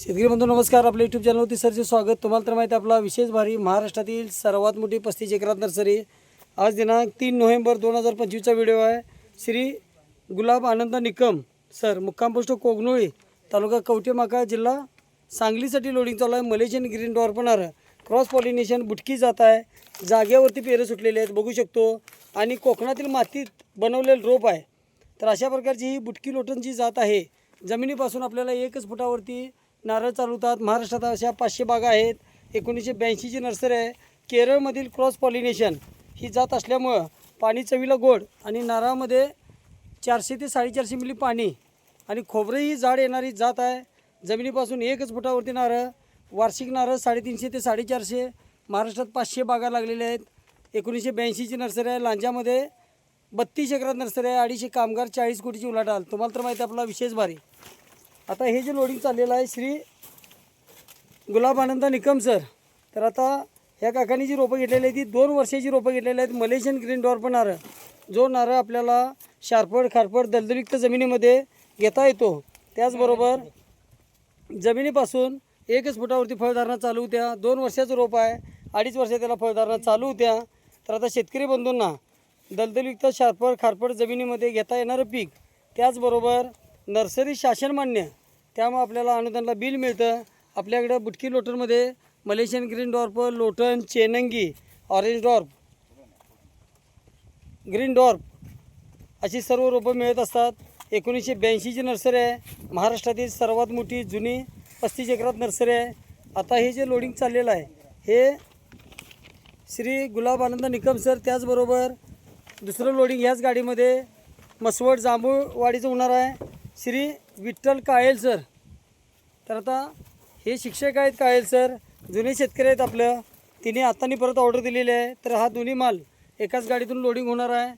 शेतकरी बंधू नमस्कार. आपल्या यूट्यूब चॅनलवरती सरचे स्वागत. तुम्हाला तर माहिती आपला विशेष भारी महाराष्ट्रातील सर्वात मोठी पस्तीस एकरात नर्सरी. आज दिनांक तीन नोव्हेंबर दोन हजार पंचवीसचा व्हिडिओ आहे. श्री गुलाब आनंद निकम सर मुक्काम पोस्ट कोगनोळी तालुका कवटेमाका जिल्हा सांगलीसाठी लोडिंग चालू आहे. मलेशियन ग्रीन डॉर्पणार क्रॉस पॉलिनेशन बुटकी जात आहे. जागेवरती पेरं सुटलेले आहेत बघू शकतो. आणि कोकणातील मातीत बनवलेलं रोप आहे. तर अशा प्रकारची ही बुटकी लोटनची जात आहे जमिनीपासून आपल्याला एकच फुटावरती नारळ चालवतात महाराष्ट्रात अशा पाचशे बागा आहेत. एकोणीसशे ब्याऐंशीची नर्सरी आहे. केरळमधील क्रॉस पॉलिनेशन ही जात असल्यामुळं पाणी चवीला गोड आणि नारळामध्ये चारशे ते साडेचारशे मिली पाणी आणि खोबरंही झाड येणारी जात आहे. जमिनीपासून एकच फुटावरती नारळ वार्षिक नारळ साडेतीनशे ते साडेचारशे महाराष्ट्रात पाचशे बागा लागलेल्या आहेत. एकोणीसशे ब्याऐंशीची नर्सरी आहे. लांजामध्ये बत्तीस एकरात नर्सरी आहे. अडीचशे कामगार चाळीस कोटीची उलाढाल. तुम्हाला तर माहिती आहे आपला विशेष भारी. आता हे जे लोडिंग चाललेलं आहे श्री गुलाब आनंद निकम सर तर आता ह्या काकांनी जी रोपं घेतलेली आहेत ती दोन वर्षाची रोपं घेतलेली आहेत. मलेशियन ग्रीन डॉर्प नारळ जो नारळ आपल्याला शारपड खारपड दलदलयुक्त जमिनीमध्ये घेता येतो. त्याचबरोबर जमिनीपासून एकच फुटावरती फळधारणा चालू होत्या. दोन वर्षाचं रोप आहे अडीच वर्ष त्याला फळधारणा चालू होत्या. तर आता शेतकरी बंधूंना दलदलयुक्त शारपड खारपड जमिनीमध्ये घेता येणारं पीक. त्याचबरोबर नर्सरी शासन मान्य त्यामुळे आपल्याला अनुदानला बिल मिळतं. आपल्याकडं बुटकी लोटरमध्ये मलेशियन ग्रीन डॉर्प लोटन चेनंगी ऑरेंज डॉर्प ग्रीन डॉर्प अशी सर्व रोपं मिळत असतात. एकोणीसशे ब्याऐंशीची नर्सरी आहे. महाराष्ट्रातील सर्वात मोठी जुनी पस्तीस एकरात नर्सरी आहे. आता हे जे लोडिंग चाललेलं आहे हे श्री गुलाब आनंद निकम सर त्याचबरोबर दुसरं लोडिंग ह्याच गाडीमध्ये मसवड जांभूळवाडीचं होणार आहे. श्री विठ्ठल कायल सर. तर आता हे शिक्षक आहेत कायल सर. जुने शेतकरी आहेत आपलं. तिने आत्तानी परत ऑर्डर दिलेली आहे. तर हा दोन्ही माल एकाच गाडीतून लोडिंग होणार आहे.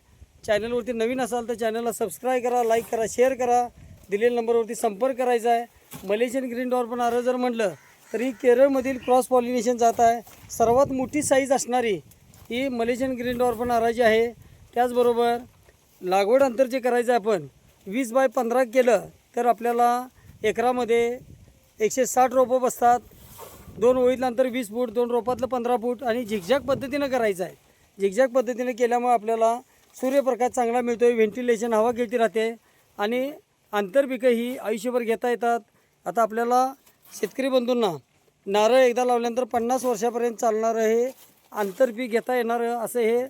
चॅनलवरती नवीन असाल तर चॅनलला सबस्क्राईब करा लाईक करा शेअर करा. दिलेल्या नंबरवरती संपर्क करायचा आहे. मलेशियन ग्रीन डॉर पण आरं जर म्हटलं तर ही केरळमधील क्रॉस पॉलिनेशन जात आहे. सर्वात मोठी साईज असणारी ही मलेशियन ग्रीन डॉर पण आराची आहे. त्याचबरोबर लागवड अंतर जे करायचं आहे आपण वीस बाय पंधरा केलं तर आपल्याला एकरामध्ये एकशे साठ रोपं बसतात. दोन ओळीतल्यानंतर वीस फूट दोन रोपातलं पंधरा फूट आणि झिकझॅक पद्धतीनं करायचं आहे. झिकझॅक पद्धतीनं केल्यामुळे आपल्याला सूर्यप्रकाश चांगला मिळतो आहे व्हेंटिलेशन हवा घेती राहते आणि आंतरपिकं ही आयुष्यभर घेता येतात. आता आपल्याला शेतकरी बंधूंना नारळ एकदा लावल्यानंतर पन्नास वर्षापर्यंत चालणारं हे आंतरपीक घेता येणारं असं हे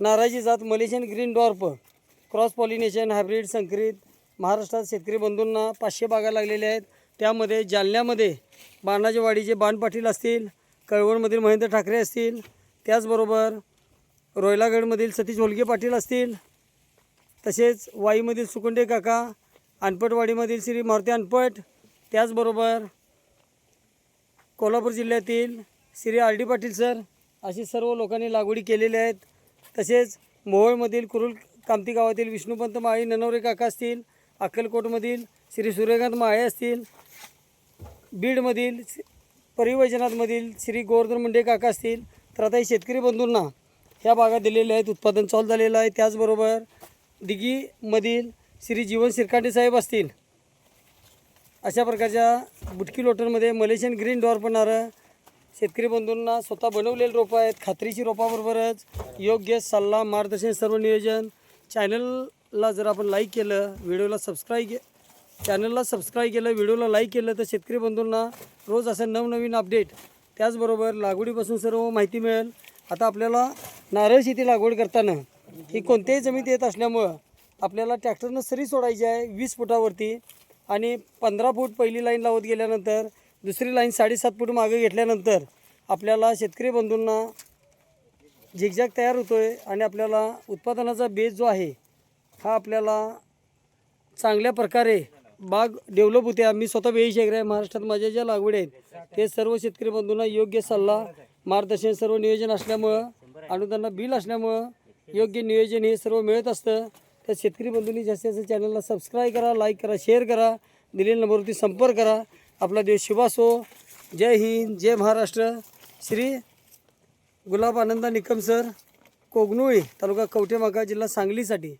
नारळाची जात Malaysian green dwarf cross pollination hybrid संकरित महाराष्ट्रात शेतकरी बंधूंना पाचशे बागा लागलेल्या आहेत. त्यामध्ये जालन्यामध्ये बाणाच्या वाडीचे बाण पाटील असतील कळवणमधील महेंद्र ठाकरे असतील त्याचबरोबर रोयलागडमधील सतीश होलगे पाटील असतील तसेच वाईमधील सुकुंडे काका अनपटवाडीमधील श्री मारुती अनपट त्याचबरोबर कोल्हापूर जिल्ह्यातील Shri R D Patil sir अशी सर्व लोकांनी लागवडी केलेल्या आहेत. तसेच मोहोळमधील कुरुल कामती गावातील विष्णुपंत माळी ननवरे काका असतील अक्कलकोटमधील श्री सूर्यकांत माळे असतील बीडमधील स- परिवजनातमधील श्री गोवर्धन मुंडे काका असतील तर आता हे शेतकरी बंधूंना ह्या भागात दिलेल्या आहेत उत्पादन चालू झालेलं आहे. त्याचबरोबर दिघीमधील श्री जीवन शिरकांडे साहेब असतील. अशा प्रकारच्या बुटकी लोटरमध्ये मलेशियन ग्रीन डॉर पडणारं शेतकरी बंधूंना स्वतः बनवलेली रोपं आहेत. खात्रीची रोपाबरोबरच योग्य सल्ला मार्गदर्शन सर्व नियोजन. चॅनल ला जर आपण लाईक केलं व्हिडिओला सबस्क्राईब के चॅनलला सबस्क्राईब केलं व्हिडिओला लाईक केलं तर शेतकरी बंधूंना रोज असं नवनवीन अपडेट त्याचबरोबर लागवडीपासून सर्व माहिती मिळेल. आता आपल्याला नारळ शेती लागवड करताना ही कोणत्याही जमीत येत असल्यामुळं आपल्याला ट्रॅक्टरनं सरी सोडायची आहे वीस फुटावरती आणि पंधरा फूट पहिली लाईन लावत गेल्यानंतर दुसरी लाईन साडेसात फूट मागे घेतल्यानंतर आपल्याला शेतकरी बंधूंना झिकझॅक तयार होतो आहे आणि आपल्याला उत्पादनाचा बेस जो आहे हा आपल्याला चांगल्या प्रकारे बाग डेव्हलप होते. आम्ही स्वतः वेळी शेखर आहे महाराष्ट्रात माझ्या ज्या लागवड आहेत ते सर्व शेतकरी बंधूंना योग्य सल्ला मार्गदर्शन सर्व नियोजन असल्यामुळं अनुदाना बिल असल्यामुळं योग्य नियोजन हे सर्व मिळत असतं. तर शेतकरी बंधूंनी जास्तीत जास्त चॅनलला सबस्क्राईब करा लाईक करा शेअर करा दिलेल्या नंबरवरती संपर्क करा. आपला देश शुभास हो जय हिंद जय महाराष्ट्र. श्री गुलाब आनंदा निकम सर कोगनुळी तालुका कवठेमाका जिल्हा सांगलीसाठी.